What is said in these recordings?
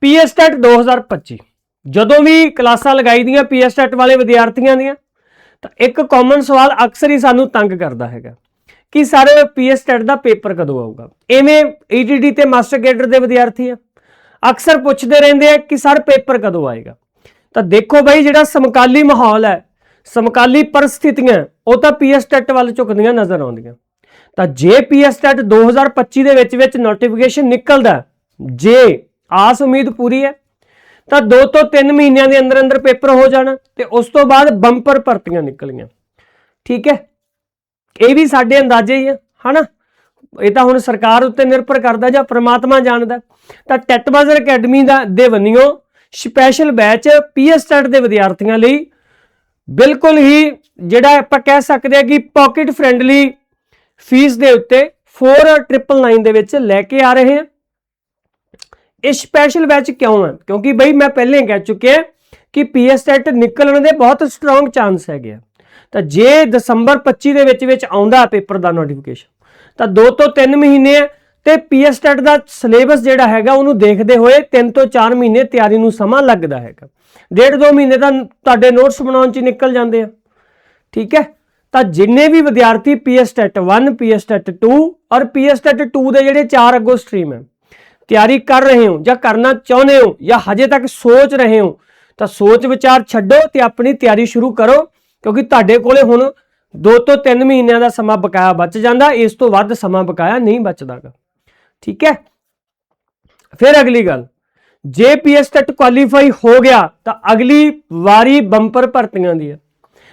PSTET 2025 ਜਦੋਂ ਵੀ ਕਲਾਸਾਂ ਲਗਾਈ ਦੀਆਂ ਪੀਐਸਟੈਟ ਵਾਲੇ ਵਿਦਿਆਰਥੀਆਂ ਦੀਆਂ, ਤਾਂ ਇੱਕ ਕਾਮਨ ਸਵਾਲ ਅਕਸਰ ਹੀ ਸਾਨੂੰ ਤੰਗ ਕਰਦਾ ਹੈਗਾ। ਕਿ ਸਰ ਪੀਐਸਟੈਟ ਦਾ ਪੇਪਰ ਕਦੋਂ ਆਊਗਾ? ਐਵੇਂ ਈਟੀਡੀ ਤੇ ਮਾਸਟਰ ਗੇਡਰ ਦੇ ਵਿਦਿਆਰਥੀ ਆ। ਅਕਸਰ ਪੁੱਛਦੇ ਰਹਿੰਦੇ ਆ ਕਿ ਸਰ, ਪੇਪਰ ਕਦੋਂ ਆਏਗਾ? ਤਾਂ ਦੇਖੋ ਬਾਈ, ਜਿਹੜਾ ਸਮਕਾਲੀ ਮਾਹੌਲ ਹੈ, ਸਮਕਾਲੀ ਪਰਿਸਥਿਤੀਆਂ, ਉਹ ਤਾਂ ਪੀਐਸਟੈਟ ਵੱਲ ਝੁਕਦੀਆਂ ਨਜ਼ਰ ਆਉਂਦੀਆਂ। ਤਾਂ ਜੇ ਪੀਐਸਟੈਟ 2025 ਦੇ ਵਿੱਚ ਵਿੱਚ ਨੋਟੀਫਿਕੇਸ਼ਨ ਨਿਕਲਦਾ, ਜੇ ਆਸ ਉਮੀਦ ਪੂਰੀ ਹੈ, ਤਾਂ 2 ਤੋਂ 3 ਮਹੀਨਿਆਂ ਦੇ ਅੰਦਰ ਅੰਦਰ ਪੇਪਰ ਹੋ ਜਾਣਾ ਤੇ ਉਸ ਤੋਂ ਬਾਅਦ ਬੰਪਰ ਭਰਤੀਆਂ ਨਿਕਲੀਆਂ। ਠੀਕ ਹੈ? ਇਹ ਵੀ ਸਾਡੇ ਅੰਦਾਜ਼ੇ ਹੀ ਆ, ਹਨਾ? ਇਹ ਤਾਂ ਹੁਣ ਸਰਕਾਰ ਉੱਤੇ ਨਿਰਭਰ ਕਰਦਾ ਜਾਂ ਪ੍ਰਮਾਤਮਾ ਜਾਣਦਾ। ਤਾਂ ਟੈਟਬਾਜ਼ਰ ਅਕੈਡਮੀ ਦਾ ਦੇ ਵੰਨਿਓ ਸਪੈਸ਼ਲ ਬੈਚ ਪੀਐਸਟੈਟ ਦੇ ਵਿਦਿਆਰਥੀਆਂ ਲਈ ਬਿਲਕੁਲ ਹੀ ਜਿਹੜਾ ਆਪਾਂ ਕਹਿ ਸਕਦੇ ਆ ਕਿ ਪਾਕਟ ਫ੍ਰੈਂਡਲੀ ਫੀਸ ਦੇ ਉੱਤੇ 4999 ਦੇ ਵਿੱਚ ਲੈ ਕੇ ਆ ਰਹੇ ਹਾਂ। ਇਹ ਸਪੈਸ਼ਲ ਬੈਚ ਕਿਉਂ ਹੈ? ਕਿਉਂਕਿ ਬਈ ਮੈਂ ਪਹਿਲੇ ਹੀ ਕਹਿ ਚੁੱਕਿਆ ਕਿ ਪੀਐਸਟੈਟ ਨਿਕਲਣ ਦੇ ਬਹੁਤ ਸਟਰੋਂਗ ਚਾਂਸ ਹੈਗੇ ਆ। ਤਾਂ ਜੇ ਦਸੰਬਰ 25 ਦੇ ਵਿੱਚ ਵਿੱਚ ਆਉਂਦਾ ਪੇਪਰ ਦਾ ਨੋਟੀਫਿਕੇਸ਼ਨ ਤਾਂ 2 ਤੋਂ 3 ਮਹੀਨੇ ਹੈ ਤੇ ਪੀਐਸਟੈਟ ਦਾ ਸਿਲੇਬਸ ਜਿਹੜਾ ਹੈਗਾ ਉਹਨੂੰ ਦੇਖਦੇ ਹੋਏ 3 ਤੋਂ 4 ਮਹੀਨੇ ਤਿਆਰੀ ਨੂੰ ਸਮਾਂ ਲੱਗਦਾ ਹੈਗਾ। ਡੇਢ ਦੋ ਮਹੀਨੇ ਤਾਂ ਤੁਹਾਡੇ ਨੋਟਸ ਬਣਾਉਣ 'ਚ ਨਿਕਲ ਜਾਂਦੇ ਆ। ਠੀਕ ਹੈ? ਤਾਂ ਜਿੰਨੇ ਵੀ ਵਿਦਿਆਰਥੀ ਪੀਐਸਟੈਟ 1 ਪੀਐਸਟੈਟ 2 ਔਰ ਪੀਐਸਟੈਟ 2 ਦੇ ਜਿਹੜੇ ਚਾਰ ਅੱਗੋਂ ਸਟਰੀਮ ਹੈ ਤਿਆਰੀ ਕਰ ਰਹੇ ਹੋ ਜਾਂ ਕਰਨਾ ਚਾਹੁੰਦੇ ਹੋ ਜਾਂ ਹਜੇ ਤੱਕ ਸੋਚ ਰਹੇ ਹੋ, ਤਾਂ ਸੋਚ ਵਿਚਾਰ ਛੱਡੋ ਤੇ ਆਪਣੀ ਤਿਆਰੀ ਸ਼ੁਰੂ ਕਰੋ, ਕਿਉਂਕਿ ਤੁਹਾਡੇ ਕੋਲੇ ਹੁਣ 2 ਤੋਂ 3 ਮਹੀਨਿਆਂ ਦਾ ਸਮਾਂ ਬਕਾਇਆ ਬਚ ਜਾਂਦਾ, ਇਸ ਤੋਂ ਵੱਧ ਸਮਾਂ ਬਕਾਇਆ ਨਹੀਂ ਬਚਦਾਗਾ। ਠੀਕ ਹੈ? ਫਿਰ ਅਗਲੀ ਗੱਲ, ਜੇ ਪੀਐਸਟੈਟ ਕੁਆਲੀਫਾਈ ਹੋ ਗਿਆ, ਤਾਂ ਅਗਲੀ ਵਾਰੀ ਬੰਪਰ ਭਰਤੀਆਂ ਦੀ ਹੈ।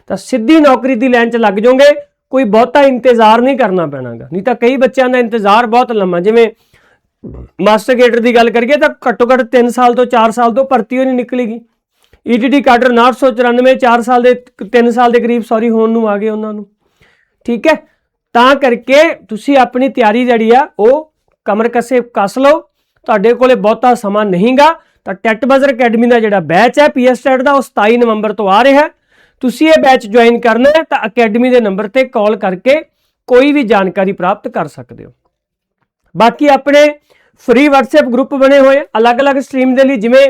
ਤਾਂ ਸਿੱਧੀ ਨੌਕਰੀ ਦੀ ਲਾਈਨ 'ਚ ਲੱਗ ਜਾਓਗੇ, ਕੋਈ ਬਹੁਤਾ ਇੰਤਜ਼ਾਰ ਨਹੀਂ ਕਰਨਾ ਪੈਣਾਗਾ। ਨਹੀਂ ਤਾਂ ਕਈ ਬੱਚਿਆਂ ਦਾ ਇੰਤਜ਼ਾਰ ਬਹੁਤ ਲੰਮਾ, ਜਿਵੇਂ ਮਾਸਟਰ ਗੇਡਰ ਦੀ ਗੱਲ ਕਰੀਏ ਤਾਂ ਘੱਟੋ ਘੱਟ 3 ਸਾਲ ਤੋਂ 4 ਸਾਲ ਤੋਂ ਭਰਤੀ ਹੋਈ ਨਹੀਂ ਨਿਕਲੇਗੀ। ਈਟੀਟੀ ਕਾਡਰ 994 4 ਸਾਲ ਦੇ 3 ਸਾਲ ਦੇ ਕਰੀਬ ਸੌਰੀ ਹੋਣ ਨੂੰ ਆ ਗਏ ਉਹਨਾਂ ਨੂੰ। ਠੀਕ ਹੈ? ਤਾਂ ਕਰਕੇ ਤੁਸੀਂ ਆਪਣੀ ਤਿਆਰੀ ਜਿਹੜੀ ਆ, ਉਹ ਕਮਰ ਕਸੇ ਕੱਸ ਲਓ। ਤੁਹਾਡੇ ਕੋਲੇ ਬਹੁਤਾ ਸਮਾਂ ਨਹੀਂਗਾ। ਤਾਂ ਟੈਟ ਬਜ਼ਰ ਅਕੈਡਮੀ ਦਾ ਜਿਹੜਾ ਬੈਚ ਹੈ ਪੀਐਸਟੈਟ ਦਾ, ਉਹ 27 ਨਵੰਬਰ ਤੋਂ ਆ ਰਿਹਾ ਤੁਸੀਂ ਇਹ ਬੈਚ ਜੁਆਇਨ ਕਰਨਾ ਹੈ ਤਾਂ ਅਕੈਡਮੀ ਦੇ ਨੰਬਰ ਤੇ ਕਾਲ ਕਰਕੇ ਕੋਈ ਵੀ ਜਾਣਕਾਰੀ ਪ੍ਰਾਪਤ ਕਰ ਸਕਦੇ ਹੋ। ਬਾਕੀ ਆਪਣੇ ਫ੍ਰੀ WhatsApp ਗਰੁੱਪ ਬਣੇ ਹੋਏ ਅਲੱਗ-ਅਲੱਗ ਸਟਰੀਮ ਦੇ ਲਈ, ਜਿਵੇਂ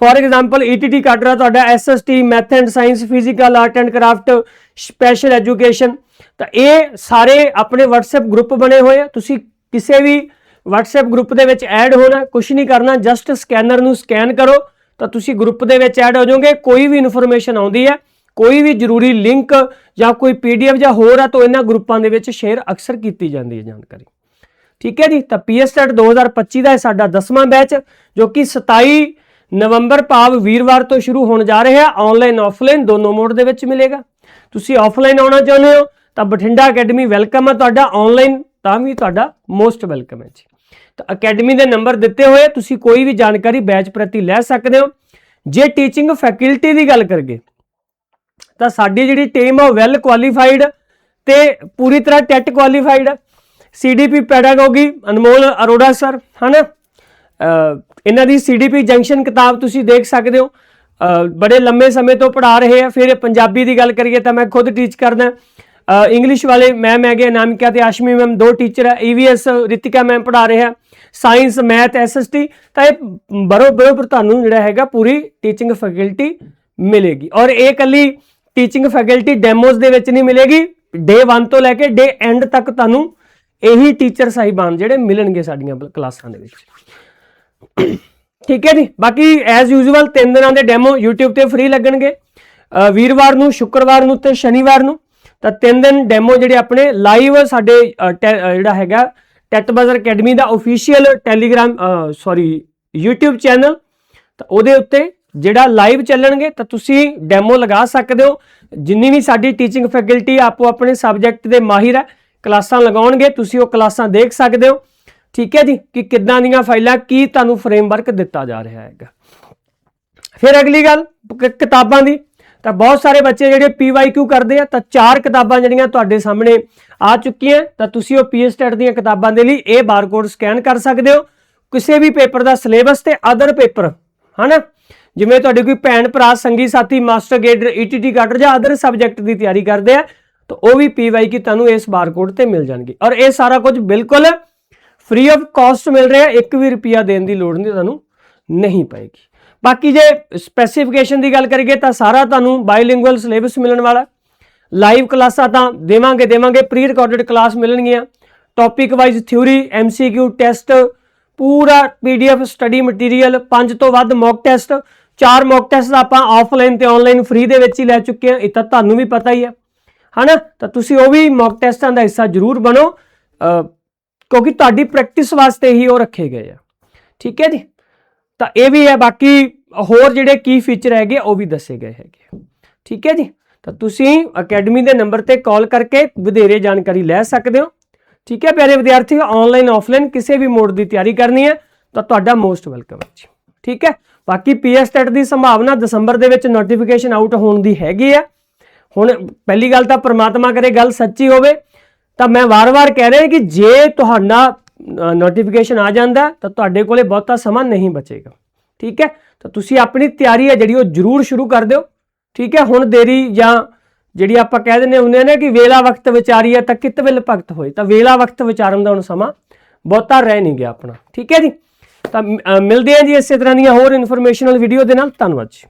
ਫੋਰ ਐਗਜ਼ਾਮਪਲ ETT ਰਿਹਾ ਤੁਹਾਡਾ SST math and science physical art and craft special education ਤਾਂ ਇਹ ਸਾਰੇ ਆਪਣੇ WhatsApp ਗਰੁੱਪ ਬਣੇ ਹੋਏ ਆ। ਤੁਸੀਂ ਕਿਸੇ ਵੀ WhatsApp ਗਰੁੱਪ ਦੇ ਵਿੱਚ ਐਡ ਹੋਣਾ ਕੁਝ ਨਹੀਂ ਕਰਨਾ ਜਸਟ ਸਕੈਨਰ ਨੂੰ ਸਕੈਨ ਕਰੋ, ਤਾਂ ਤੁਸੀਂ ਗਰੁੱਪ ਦੇ ਵਿੱਚ ਐਡ ਹੋ ਜਾਓਗੇ। ਕੋਈ ਵੀ ਇਨਫੋਰਮੇਸ਼ਨ ਆਉਂਦੀ ਹੈ, ਕੋਈ ਵੀ ਜ਼ਰੂਰੀ ਲਿੰਕ ਜਾਂ ਕੋਈ ਪੀਡੀਐਫ ਜਾਂ ਹੋਰ ਆ, ਤਾਂ ਇਹਨਾਂ ਗਰੁੱਪਾਂ ਦੇ ਵਿੱਚ ਸ਼ੇਅਰ ਅਕਸਰ ਕੀਤੀ ਜਾਂਦੀ ਹੈ ਜਾਣਕਾਰੀ। ਠੀਕ ਹੈ ਜੀ? ਤਾਂ ਪੀਐਸਟੈਟ 2025 ਦਾ ਇਹ ਸਾਡਾ 10ਵਾਂ ਬੈਚ ਜੋ ਕਿ 27 ਨਵੰਬਰ ਭਾਵ ਵੀਰਵਾਰ ਤੋਂ ਸ਼ੁਰੂ ਹੋਣ ਜਾ ਰਿਹਾ। ਹੈ ਆਨਲਾਈਨ ਆਫਲਾਈਨ ਦੋਨੋਂ ਮੋਡ ਦੇ ਵਿੱਚ ਮਿਲੇਗਾ। ਤੁਸੀਂ ਆਫਲਾਈਨ ਆਉਣਾ ਚਾਹੁੰਦੇ ਹੋ, ਤਾਂ ਬਠਿੰਡਾ ਅਕੈਡਮੀ ਵੈਲਕਮ ਹੈ ਤੁਹਾਡਾ। ਆਨਲਾਈਨ ਤਾਂ ਵੀ ਤੁਹਾਡਾ ਮੋਸਟ ਵੈਲਕਮ ਹੈ ਜੀ। ਤਾਂ ਅਕੈਡਮੀ ਦੇ ਨੰਬਰ ਦਿੱਤੇ ਹੋਏ ਤੁਸੀਂ ਕੋਈ ਵੀ ਜਾਣਕਾਰੀ ਬੈਚ ਪ੍ਰਤੀ ਲੈ ਸਕਦੇ ਹੋ। ਜੇ ਟੀਚਿੰਗ ਫੈਕਲਟੀ ਦੀ ਗੱਲ ਕਰੀਏ, ਤਾਂ ਸਾਡੀ ਜਿਹੜੀ ਟੀਮ ਆ ਵੈਲ ਕੁਆਲੀਫਾਈਡ ਤੇ ਪੂਰੀ ਤਰ੍ਹਾਂ ਟੈਟ ਕੁਆਲੀਫਾਈਡ ਹੈ CDP pedagogy Anmol Arora sir ਹਨਾ? ਅਹ, ਇਹਨਾਂ ਦੀ ਸੀਡੀਪੀ ਜੰਕਸ਼ਨ ਕਿਤਾਬ ਤੁਸੀਂ ਦੇਖ ਸਕਦੇ ਹੋ। ਬੜੇ ਲੰਮੇ ਸਮੇਂ ਤੋਂ ਪੜ੍ਹਾ ਰਹੇ ਆ। ਫਿਰ ਪੰਜਾਬੀ ਦੀ ਗੱਲ ਕਰੀਏ ਤਾਂ ਮੈਂ ਖੁਦ ਟੀਚ ਕਰਦਾ। ਇੰਗਲਿਸ਼ ਵਾਲੇ ਮੈਮ ਹੈਗੇ ਨਾਮਿਕਾ ਤੇ ਆਸ਼ਮੀ ਮੈਮ ਦੋ ਟੀਚਰ ਹੈ ਈਵੀਐਸ ਰਿਤਿਕਾ ਮੈਮ ਪੜ੍ਹਾ ਰਹੇ ਆ। ਸਾਇੰਸ ਮੈਥ ਐਸਐਸਟੀ ਤਾਂ ਇਹ ਬਰੋ ਬਰੋਬਰ ਤੁਹਾਨੂੰ ਜਿਹੜਾ ਹੈਗਾ ਪੂਰੀ ਟੀਚਿੰਗ ਫੈਕਲਟੀ ਮਿਲੇਗੀ। ਔਰ ਇਹ ਕੱਲੀ ਟੀਚਿੰਗ ਫੈਕਲਟੀ ਡੈਮੋਜ਼ ਦੇ ਵਿੱਚ ਨਹੀਂ ਮਿਲੇਗੀ। ਡੇ 1 ਤੋਂ ਲੈ ਕੇ ਡੇ ਐਂਡ ਤੱਕ ਤੁਹਾਨੂੰ ਇਹੀ ਟੀਚਰ ਸਾਹਿਬਾਨ ਜਿਹੜੇ ਮਿਲਣਗੇ ਸਾਡੀਆਂ ਕਲਾਸਾਂ ਦੇ ਵਿੱਚ। ਠੀਕ ਹੈ ਜੀ? ਬਾਕੀ ਐਜ਼ ਯੂਜ਼ੁਅਲ ਤਿੰਨ ਦਿਨਾਂ ਦੇ ਡੈਮੋ YouTube ਤੇ ਫ੍ਰੀ ਲੱਗਣਗੇ। ਵੀਰਵਾਰ ਨੂੰ, ਸ਼ੁੱਕਰਵਾਰ ਨੂੰ ਤੇ ਸ਼ਨੀਵਾਰ ਨੂੰ। ਤਾਂ ਤਿੰਨ ਦਿਨ ਡੈਮੋ ਜਿਹੜੇ ਆਪਣੇ ਲਾਈਵ ਸਾਡੇ ਟੈ- ਜਿਹੜਾ ਹੈਗਾ ਟੈਟ ਬਜ਼ਰ ਅਕੈਡਮੀ ਦਾ official Telegram sorry YouTube channel ਤਾਂ ਉਹਦੇ ਉੱਤੇ ਜਿਹੜਾ ਲਾਈਵ ਚੱਲਣਗੇ, ਤਾਂ ਤੁਸੀਂ ਡੈਮੋ ਲਗਾ ਸਕਦੇ ਹੋ। ਜਿੰਨੀ ਵੀ ਸਾਡੀ ਟੀਚਿੰਗ ਫੈਕਲਟੀ ਆਪੋ ਆਪਣੇ ਸਬਜੈਕਟ ਦੇ ਮਾਹਿਰ ਹੈ ਕਲਾਸਾਂ ਲਗਾਉਣਗੇ, ਤੁਸੀਂ ਉਹ ਕਲਾਸਾਂ ਦੇਖ ਸਕਦੇ ਹੋ। ਠੀਕ ਹੈ ਜੀ, ਕਿ ਕਿੱਦਾਂ ਦੀਆਂ ਫਾਈਲਾਂ, ਕੀ ਤੁਹਾਨੂੰ ਫਰੇਮਵਰਕ ਦਿੱਤਾ ਜਾ ਰਿਹਾ ਹੈਗਾ। ਫਿਰ ਅਗਲੀ ਗੱਲ ਕਿਤਾਬਾਂ ਦੀ। ਤਾਂ ਬਹੁਤ ਸਾਰੇ ਬੱਚੇ ਜਿਹੜੇ PYQ ਕਰਦੇ ਆ, ਤਾਂ ਚਾਰ ਕਿਤਾਬਾਂ ਜਿਹੜੀਆਂ ਤੁਹਾਡੇ ਸਾਹਮਣੇ ਆ ਚੁੱਕੀਆਂ। ਤਾਂ ਤੁਸੀਂ ਉਹ ਪੀਐਸਟੈਟ ਦੀਆਂ ਕਿਤਾਬਾਂ ਦੇ ਲਈ ਇਹ ਬਾਰਕੋਡ ਸਕੈਨ ਕਰ ਸਕਦੇ ਹੋ। ਕਿਸੇ ਵੀ ਪੇਪਰ ਦਾ ਸਿਲੇਬਸ ਤੇ ਅਦਰ ਪੇਪਰ, ਹਨਾ? ਜਿਵੇਂ ਤੁਹਾਡੇ ਕੋਈ ਭੈਣ, ਭਰਾ, ਸੰਗੀ, ਸਾਥੀ, ਮਾਸਟਰ ਗੇਡਰ ETT ਗਾਡਰ ਜਾਂ ਅਦਰ ਸਬਜੈਕਟ ਦੀ ਤਿਆਰੀ ਕਰਦੇ ਆ ਤਾਂ ਉਹ ਵੀ PYQ ਤੁਹਾਨੂੰ ਇਸ ਬਾਰਕੋਡ ਤੇ ਮਿਲ ਜਾਣਗੇ। ਔਰ ਇਹ ਸਾਰਾ ਕੁਝ ਬਿਲਕੁਲ ਫ੍ਰੀ ਆਫ ਕਾਸਟ ਮਿਲ ਰਿਹਾ, ਇੱਕ ਵੀ ਰੁਪਿਆ ਦੇਣ ਦੀ ਲੋੜ ਨਹੀਂ, ਤੁਹਾਨੂੰ ਨਹੀਂ ਪਏਗੀ। ਬਾਕੀ ਜੇ ਸਪੈਸੀਫਿਕੇਸ਼ਨ ਦੀ ਗੱਲ ਕਰੀਏ ਤਾਂ ਸਾਰਾ ਤੁਹਾਨੂੰ ਬਾਈਲਿੰਗੁਅਲ ਸਿਲੇਬਸ ਮਿਲਣ ਵਾਲਾ ਲਾਈਵ ਕਲਾਸਾਂ ਤਾਂ ਦੇਵਾਂਗੇ ਦੇਵਾਂਗੇ ਪ੍ਰੀ ਰਿਕਾਰਡਡ ਕਲਾਸ ਮਿਲਣਗੀਆਂ topic wise theory MCQ test ਪੂਰਾ ਪੀਡੀਐਫ ਸਟੱਡੀ ਮਟੀਰੀਅਲ ਪੰਜ ਤੋਂ ਵੱਧ ਮੌਕ ਟੈਸਟ ਚਾਰ ਮੌਕ ਟੈਸਟ ਆਪਾਂ ਆਫਲਾਈਨ ਤੇ ਆਨਲਾਈਨ ਫ੍ਰੀ ਦੇ ਵਿੱਚ ਹੀ ਲੈ ਚੁੱਕੇ ਹਾਂ, ਇਹ ਤਾਂ ਤੁਹਾਨੂੰ ਵੀ ਪਤਾ ਹੀ ਹੈ। ਹਨਾ? ਤਾਂ ਤੁਸੀਂ ਉਹ ਵੀ ਮੌਕ ਟੈਸਟਾਂ ਦਾ ਹਿੱਸਾ ਜ਼ਰੂਰ ਬਣੋ। ਕਿਉਂਕਿ ਤੁਹਾਡੀ ਪ੍ਰੈਕਟਿਸ ਵਾਸਤੇ ਹੀ ਉਹ ਰੱਖੇ ਗਏ ਆ। ਠੀਕ ਹੈ ਜੀ? ਤਾਂ ਇਹ ਵੀ ਹੈ, ਬਾਕੀ ਹੋਰ ਜਿਹੜੇ ਕੀ ਫੀਚਰ ਹੈਗੇ, ਉਹ ਵੀ ਦੱਸੇ ਗਏ ਹੈਗੇ ਠੀਕ ਹੈ ਜੀ? ਤਾਂ ਤੁਸੀਂ ਅਕੈਡਮੀ ਦੇ ਨੰਬਰ ਤੇ ਕਾਲ ਕਰਕੇ ਵਧੇਰੇ ਜਾਣਕਾਰੀ ਲੈ ਸਕਦੇ ਹੋ। ਠੀਕ ਹੈ ਪਿਆਰੇ ਵਿਦਿਆਰਥੀਓ ਆਨਲਾਈਨ ਆਫਲਾਈਨ ਕਿਸੇ ਵੀ ਮੋਡ ਦੀ ਤਿਆਰੀ ਕਰਨੀ ਹੈ, ਤਾਂ ਤੁਹਾਡਾ ਮੋਸਟ ਵੈਲਕਮ ਹੈ ਜੀ। ਠੀਕ ਹੈ? ਬਾਕੀ ਪੀਐਸ ਟੈਟ ਦੀ ਸੰਭਾਵਨਾ ਦਸੰਬਰ ਦੇ ਵਿੱਚ ਨੋਟੀਫਿਕੇਸ਼ਨ ਆਊਟ ਹੋਣ ਦੀ ਹੈਗੀ ਆ। ਹੁਣ ਪਹਿਲੀ ਗੱਲ ਤਾਂ ਪ੍ਰਮਾਤਮਾ ਕਰੇ ਗੱਲ ਸੱਚੀ ਹੋਵੇ, ਤਾਂ ਮੈਂ ਵਾਰ-ਵਾਰ ਕਹਿ ਰਿਹਾ ਕਿ ਜੇ ਤੁਹਾਡਾ ਨੋਟੀਫਿਕੇਸ਼ਨ ਆ ਜਾਂਦਾ, ਤਾਂ ਤੁਹਾਡੇ ਕੋਲੇ ਬਹੁਤਾ ਸਮਾਂ ਨਹੀਂ ਬਚੇਗਾ। ਠੀਕ ਹੈ? ਤਾਂ ਤੁਸੀਂ ਆਪਣੀ ਤਿਆਰੀ ਹੈ ਜਿਹੜੀ ਉਹ ਜ਼ਰੂਰ ਸ਼ੁਰੂ ਕਰ ਦਿਓ। ਠੀਕ ਹੈ? ਹੁਣ ਦੇਰੀ ਜਾਂ ਜਿਹੜੀ ਆਪਾਂ ਕਹਿ ਦਿੰਦੇ ਹੁੰਦੇ ਆ ਨਾ ਕਿ ਵੇਲਾ ਵਕਤ ਵਿਚਾਰੀ ਹੈ ਤਾਂ ਕਿਤ ਵਿਲ ਭਗਤ ਹੋਏ। ਤਾਂ ਵੇਲਾ ਵਕਤ ਵਿਚਾਰਨ ਦਾ ਹੁਣ ਸਮਾਂ ਬਹੁਤਾ ਰਹਿ ਨਹੀਂ ਗਿਆ ਆਪਣਾ। ਠੀਕ ਹੈ ਜੀ? ਤਾਂ ਮਿਲਦੇ ਹਾਂ ਜੀ ਇਸੇ ਤਰ੍ਹਾਂ ਦੀਆਂ ਹੋਰ ਇਨਫੋਰਮੇਸ਼ਨਲ ਵੀਡੀਓ ਦੇ ਨਾਲ। ਧੰਨਵਾਦ ਜੀ।